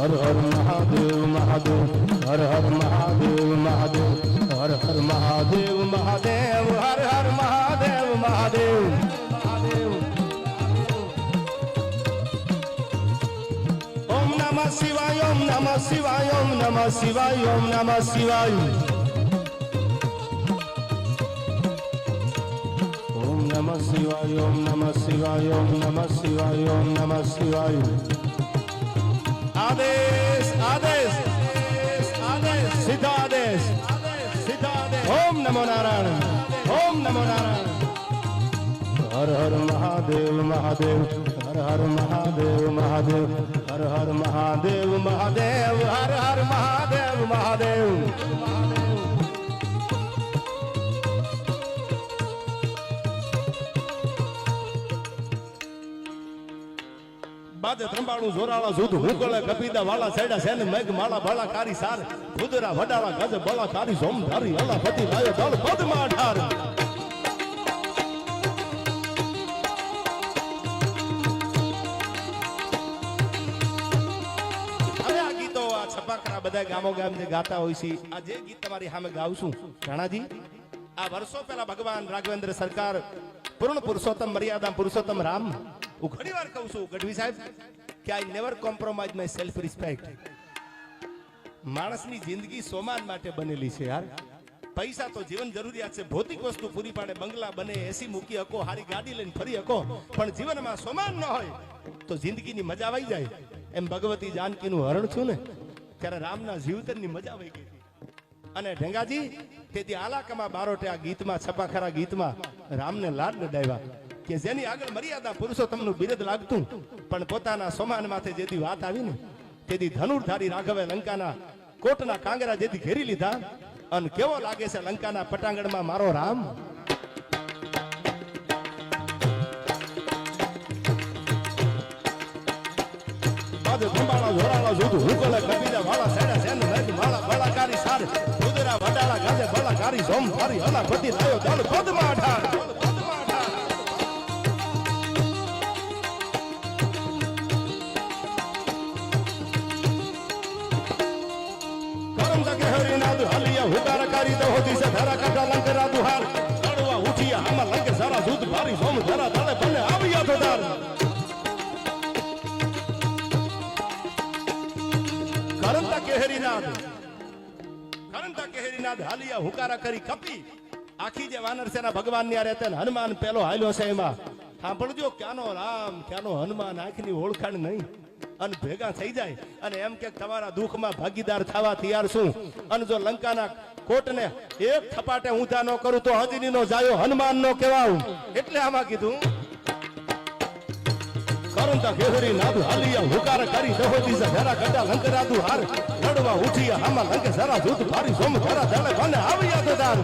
હર હર મહાદેવ મહાદેવ હર હર મહાદેવ મહાદેવ હર હર મહાદેવ મહાદેવ હર હર મહાદેવ મહાદેવ મહાદેવ ઓમ નમઃ શિવાય ઓમ નમઃ શિવાય ઓમ નમઃ શિવાય ઓમ નમઃ શિવાય ઓમ નમઃ શિવાય ઓમ નમઃ શિવાય ઓમ નમઃ શિવાય ઓમ નમઃ શિવાય આદેશ આદેશ આદેશ સીધા આદેશ સીધા આદેશ ઓમ નમો નારાયણ ઓમ નમો નારાયણ હર હર મહાદેવ મહાદેવ હર હર મહાદેવ મહાદેવ હર હર મહાદેવ મહાદેવ હર હર મહાદેવ મહાદેવ બાદ ત્રંબાણું જોરાળા સુધ હુકળે કપીદા વાળા સૈડા સેન મેઘ માળા ભાળા કારી સાર, ભૂદરા વડાળા ગજ બળા કારી સોમ ધારી અલા પતિ લાયો દળ પદમાં આ છપાખરા બધા ગામો ગામ જે ગાતા હોય છે. આ જે ગીત તમારી સામે ગાવશું રાણાજી, આ વર્ષો પહેલા ભગવાન રાઘવેન્દ્ર સરકાર, પૂર્ણ પુરુષોત્તમ મર્યાદા પુરુષોત્તમ રામ હું ઘણી વાર કહું છું, ગઢવી સાહેબ, કે I never compromise my self respect માણસની જિંદગી સોમાન માટે બનેલી છે યાર. પૈસા તો જીવન જરૂરિયાત છે, ભૌતિક વસ્તુ પૂરી પાડે, બંગલા બને, એસી મૂકી હકો હારી ગાડી લઈને ફરી હકો પણ જીવનમાં સોમાન ન હોય તો જિંદગીની મજા આવી જાય. એમ ભગવતી જાનકીનું હરણ છું ને, ત્યારે રામના જીવતનની મજા આવી ગઈ અને ઢેંગાજી, તેથી આલાકમાં બારોટે આ ગીતમાં, છપાખરા ગીતમાં રામને લાડ લડાવ્યા કે જેની આગળ મર્યાદા પુરુષોત્તમનું બિરદ લાગતું, પણ પોતાના સમાન માથે જેથી વાત આવી ને તેથી ધનુર્ધારી રાઘવે લંકાના કોટના કાંગરા જેથી ઘેરી લીધા. અને કેવો લાગે છે લંકાના પટાંગણમાં મારો રામ? ધંબાળા જોરાળા જોતું હુકલે કબીલા વાળા સેડા સેન મેઘ માળા બળાકારી સાર ઉદરા વડાળા ગાજે બળાકારી સોમ ફરી હલા પતિ થયો દળ પદમાં અઢાર હલિયા હુકાર કરી દો દિશે ધારા કાઢા લંગરા દુહાર. લડવા ઉઠિયા, આમાં લંકે સારા દૂધ ભારી, સોમ ધરા ધડે બને આવ્યા તો દાર કરમતા કેહરીનાદ કરમતા કેહરીનાદ હાલિયા હુકારા કરી કપી. આખી જે વાનર સેના ભગવાનની રહેતા હનુમાન પેલો હાલ્યો છે એમાં. સાંભળજો, ક્યાંનો રામ, ક્યાંનો હનુમાન, આંખની ઓળખાણ નહીં. અને ભેગા થઈ જાય અને એમ કે તમારા દુઃખમાં ભાગીદાર થવા તૈયાર છું. અને જો લંકાના કોટને એક થપાટે ઊંધા ન કરું તો હજની નો જાયો હનુમાન નો કહેવાવું એટલે આમાં કીધું, કરુંતા ઘેહરી નાદુ હાલિયા હુકાર ગડા લંકરાદુ હાર લડવા આમાં લંકે આવ્યા તો દાર.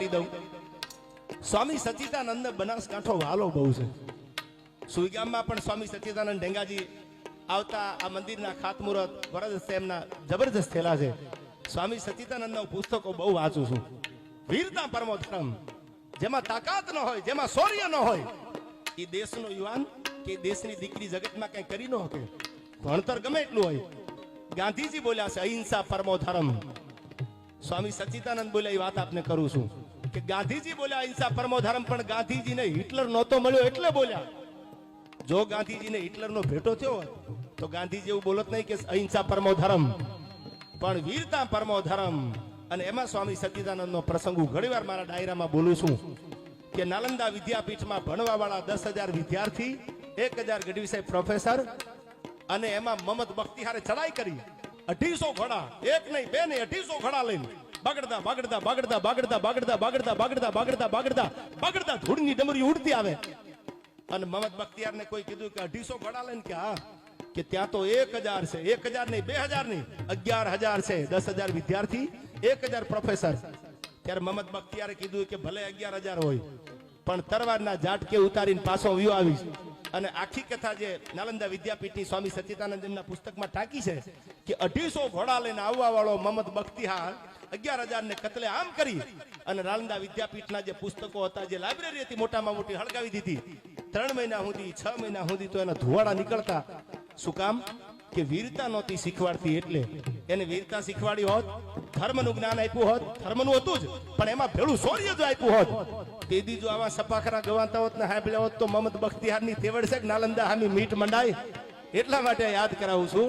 કરી દઉં. સ્વામી સચિદાનંદ બનાસકાંઠો વાલો બહુ છે. સુઈગામમાં પણ સ્વામી સચિદાનંદ ઢેંગાજી આવતા આ મંદિરના ખાતમુહૂર્ત વરદ એમના જબરજસ્ત થયેલા છે. સ્વામી સચિદાનંદના પુસ્તકો બહુ વાંચું છું. વીરતા પરમો જેમાં તાકાત ન હોય, જેમાં શૌર્ય ન હોય એ દેશનો યુવાન કે દેશની દીકરી જગતમાં કઈ કરી ન શકે. ભણતર ગમે એટલું હોય. ગાંધીજી બોલ્યા છે, અહિંસા પરમો ધર્મ સ્વામી સચિદાનંદ બોલ્યા એ વાત આપને કરું છું. કે ગાંધીજી બોલ્યા અહિંસા પરમો ધર્મ પણ ગાંધીજીને હિટલર નહોતો મળ્યો એટલે બોલ્યા. જો ગાંધીજીને હિટલરનો ભેટો થયો હોત, તો ગાંધીજી એવું બોલત નહીં કે અહિંસા પરમો ધર્મ પણ વીરતા પરમો ધર્મ. અને એમાં સ્વામી સચ્ચિદાનંદનો પ્રસંગ હું ઘણીવાર મારા ડાયરામાં બોલું છું કે નાલંદા વિદ્યાપીઠમાં ભણવા વાળા દસ હજાર વિદ્યાર્થી એક હજાર ગઢવી સાહેબ પ્રોફેસર અને એમાં મમત બખ્તિહારે ચડાઈ કરી. અઢીસો ઘડા એક નહીં બે નહીં અઢીસો ઘડા લઈને બગડતા બગડતા બગડતા બગડતા બગડતા બગડતા બગડતા બગડતા બગડતા બગડતા ધૂળની ડમરી ઉડતી આવે. અને મમત બખ્તિયારને કોઈ કીધું કે અઢીસો ઘોડા લઈને કે હા, કે ત્યાં તો એક હજાર છે, એક હજાર નહીં, બે હજાર નહીં, અગિયાર હજાર છે, દસ હજાર વિદ્યાર્થી, એક હજાર પ્રોફેસર ત્યારે મમત બખ્તિયારે કીધું કે ભલે અગિયાર હજાર હોય, પણ તરવારના જાટકે ઉતારીને પાછો વ્યૂ આવીશ. અને આખી કથા જે નાલંદા વિદ્યાપીઠની સ્વામી સચિદાનંદ પુસ્તકમાં ટાંકી છે, કે અઢીસો ઘોડા લઈને આવવા વાળો મમત બખ્તિયાર અગિયાર હજાર ને કતલે આમ કરી અને નાલંદા વિદ્યાપીઠના જે પુસ્તકો હતા, જે લાઇબ્રેરી હતી મોટામાં મોટી હળગાવી દીધી. ત્રણ મહિના સુધી, છ મહિના સુધી તો એના ધુવાડા નીકળતા. શું કામ? કે વીરતા નહોતી શીખવાડતી એટલે એને વીરતા શીખવાડી હોત, ધર્મનું જ્ઞાન આપ્યું હોત, ધર્મનું હતું જ, પણ એમાં ભેળું શૌર્ય જો આપ્યું હોત તેથી જો આવા સપાખરા ગવાતા હોત ને હાંભળ્યા હોત તો મમત બખ્તિયારની તેવડ છે નાલંદા હામી મીઠ મંડાય? એટલા માટે યાદ કરાવું છું.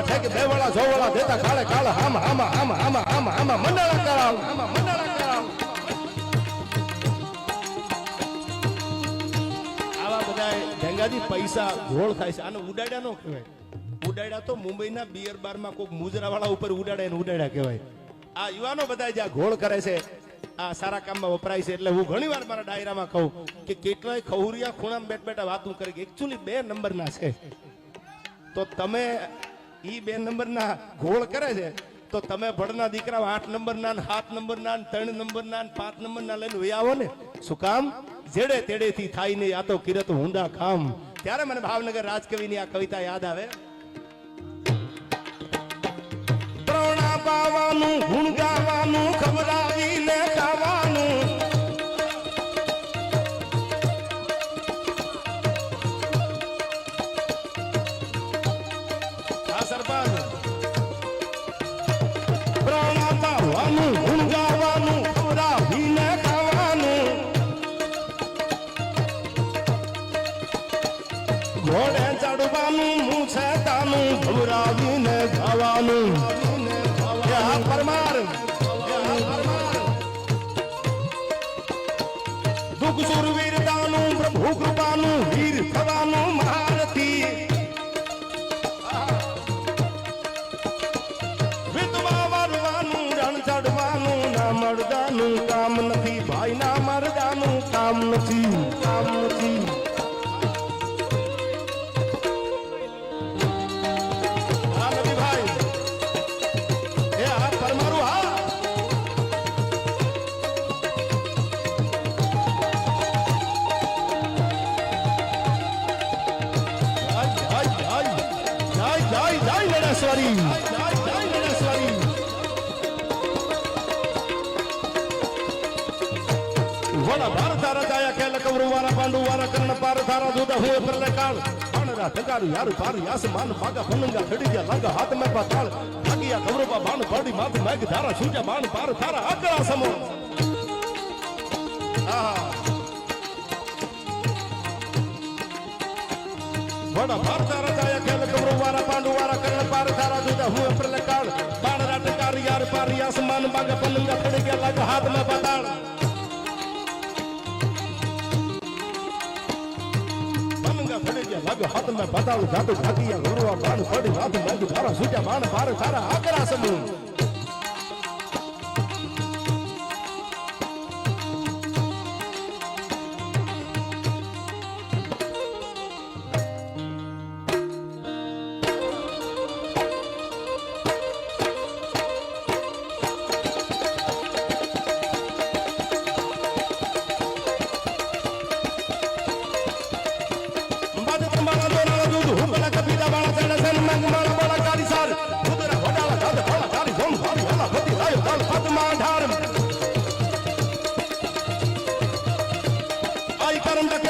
હવળા ઠેક બેવળા વાળા દેતા ખાળે ખાળ હામ હામ હામ હામ હામ હામ મંડળા કરાવ આવા બધા ઢેંગાજી પૈસા ઘોળ થાય છે. આને ઉડાડ્યા નો કહેવાય. ઉડાડ્યા તો મુંબઈના બિયર બારમાં કોઈક મુજરાવાળા ઉપર ઉડાડે ને ઉડાડ્યા કહેવાય. આ યુવાનો બધા જ્યાં ઘોળ કરે છે, આ સારા કામમાં વપરાય છે, એટલે હું ઘણી વાર મારા ડાયરામાં કહું કે કેટલાય ખહુરિયા ખૂણામાં બેઠ બેઠા વાતું કરે એકચ્યુઅલી બે નંબરના છે. તો તમે ઈ બે નંબરના ઘોળ કરે છે. તો તમે ભડના દીકરા આઠ નંબરના ને સાત નંબરના ને ત્રણ નંબરના ના પાંચ નંબરના લઈને વહી આવો ને. શું કામ? જેડે તેડેથી થાય ને આ તો કિરત હુંડા કામ ત્યારે મને ભાવનગર રાજકવિની આ કવિતા યાદ આવે. દુઃખ સુરવીરતાનું પ્રભુ કૃપાનું વીર થવાનું મહારથી. વિધવા વરવાનું રણ ચડવાનું ના મરદાનું કામ નથી. ભાઈ ના મરદાનું કામ નથી કામ નથી. જય નરેશ્વરી વડા ભારત રાજાયા ખેલ કૌરવ વારા પાંડુ વારા કર્ણ પાર ધારા જુદા હુએ પ્રલય કાળ પાણરા ઠગાર યાર પાર યાસ માન પાગા પનંગા ખડી ગયા લાગા હાથ મે પાતાળ ભાગિયા કૌરવા બાણ પાડી માથ મેઘ ધારા છૂટ્યા બાણ પાર થારા આકરા સમો આહા વડા ભારત રાજાયા ખેલ કમરો વારા પાંડુ વારા કર્ણ પાર ધારા જુદા હુએ પ્રલકાળ બાણ રાટ ઠગાર યાર પાર યાસ માન પાગા પનંગા ખડી ગયા લાગ હાથ મે પાતાળ. બનંગા ફડી ગયા લાગે હાથ મેં બતાવું જાતું ભાગિયા ગુરુવા બાણ પડી હાથ મેઘ ધારા છૂટ્યા બાણ પાર તારા આકરા સમૂહ.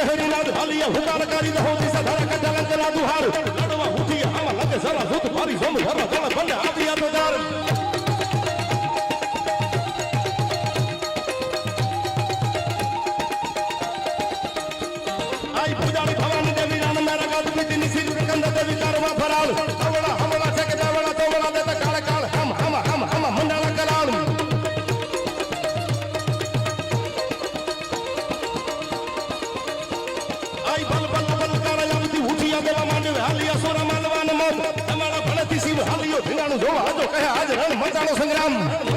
હેરી નાદ હાલિયા હુકાર કરી દહો દિશા ધરા કટલા ચલા દુહાર લડવા ઉઠી આવા લગે સરા જૂત ભારી જોમ ભરા દળ બંને Rosengram